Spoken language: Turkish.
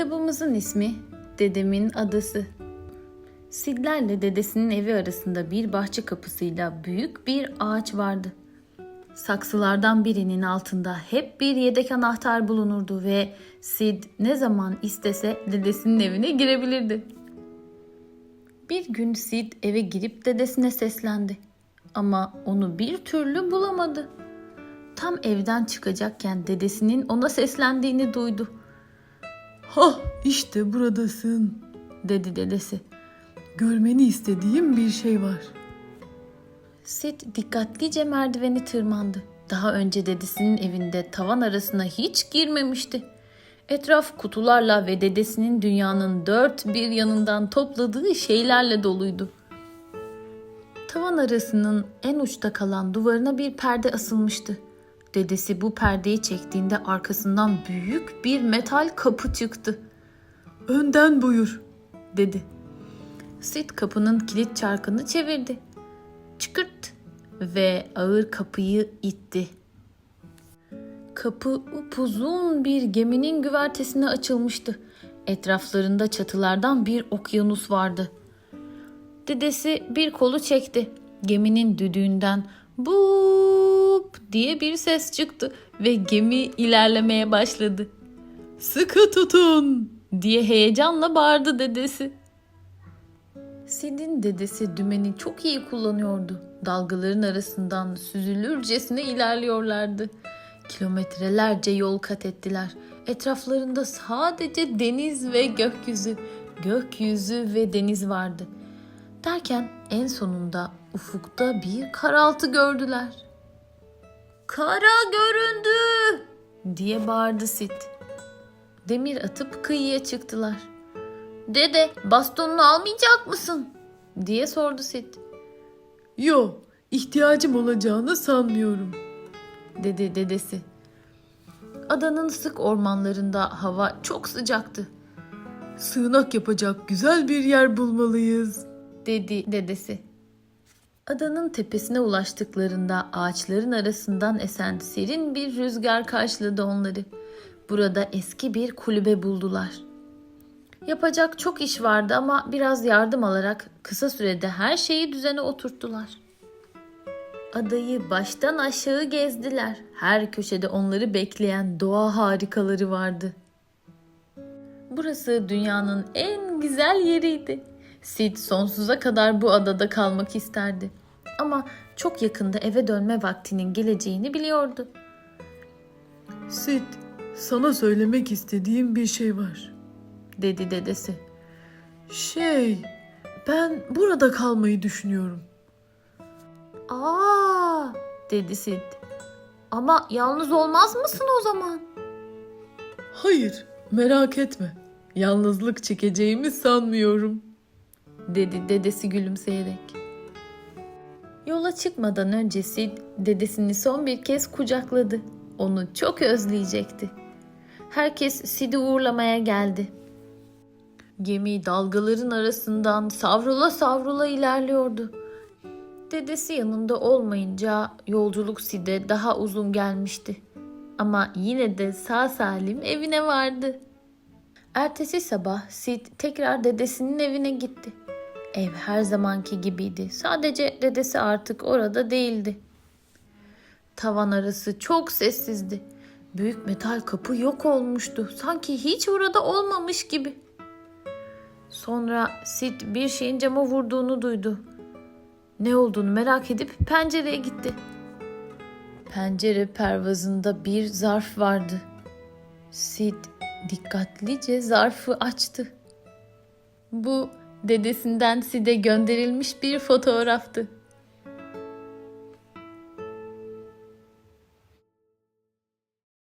Kitabımızın ismi Dedemin Adası. Sidlerle dedesinin evi arasında bir bahçe kapısıyla büyük bir ağaç vardı. Saksılardan birinin altında hep bir yedek anahtar bulunurdu ve Sid ne zaman istese dedesinin evine girebilirdi. Bir gün Sid eve girip dedesine seslendi. Ama onu bir türlü bulamadı. Tam evden çıkacakken dedesinin ona seslendiğini duydu. Hah işte buradasın dedi dedesi. Görmeni istediğim bir şey var. Sid dikkatlice merdiveni tırmandı. Daha önce dedesinin evinde tavan arasına hiç girmemişti. Etraf kutularla ve dedesinin dünyanın dört bir yanından topladığı şeylerle doluydu. Tavan arasının en uçta kalan duvarına bir perde asılmıştı. Dedesi bu perdeyi çektiğinde arkasından büyük bir metal kapı çıktı, Önden buyur. dedi. Sid kapının kilit çarkını çevirdi. Çıkırt ve ağır kapıyı itti. Kapı upuzun bir geminin güvertesine açılmıştı. Etraflarında çatılardan bir okyanus vardı. Dedesi bir kolu çekti. Geminin düdüğünden bup diye bir ses çıktı ve gemi ilerlemeye başladı. Sıkı tutun. diye heyecanla bağırdı dedesi. Sid'in dedesi dümeni çok iyi kullanıyordu. Dalgaların arasından süzülürcesine ilerliyorlardı. Kilometrelerce yol kat ettiler. Etraflarında sadece deniz ve gökyüzü, gökyüzü ve deniz vardı. Derken en sonunda ufukta bir karaltı gördüler. Kara göründü diye bağırdı Sid. Demir atıp kıyıya çıktılar. Dede bastonunu almayacak mısın? diye sordu Sid. Yo, ihtiyacım olacağını sanmıyorum. dedi dedesi. Adanın sık ormanlarında hava çok sıcaktı Sığınak yapacak güzel bir yer bulmalıyız. Dedi dedesi. Adanın tepesine ulaştıklarında ağaçların arasından esen serin bir rüzgar karşıladı onları. Burada eski bir kulübe buldular. Yapacak çok iş vardı ama biraz yardım alarak kısa sürede her şeyi düzene oturttular. Adayı baştan aşağı gezdiler. Her köşede onları bekleyen doğa harikaları vardı. Burası dünyanın en güzel yeriydi. Sid sonsuza kadar bu adada kalmak isterdi. Ama çok yakında eve dönme vaktinin geleceğini biliyordu. Sid, sana söylemek istediğim bir şey var. Dedi dedesi. Şey, ben burada kalmayı düşünüyorum. Aa, dedi Sid. Ama yalnız olmaz mısın o zaman? Hayır, merak etme. Yalnızlık çekeceğimi sanmıyorum. Dedi dedesi gülümseyerek. Yola çıkmadan önce Sid dedesini son bir kez kucakladı. Onu çok özleyecekti. Herkes Sid'i uğurlamaya geldi. Gemi dalgaların arasından savrula savrula ilerliyordu. Dedesi yanında olmayınca yolculuk Sid'e daha uzun gelmişti. Ama yine de sağ salim evine vardı. Ertesi sabah Sid tekrar dedesinin evine gitti. Ev her zamanki gibiydi. Sadece dedesi artık orada değildi. Tavan arası çok sessizdi. Büyük metal kapı yok olmuştu. Sanki hiç orada olmamış gibi. Sonra Sid bir şeyin cama vurduğunu duydu. Ne olduğunu merak edip pencereye gitti. Pencere pervazında bir zarf vardı. Sid dikkatlice zarfı açtı. Bu dedesinden Sid'e gönderilmiş bir fotoğraftı.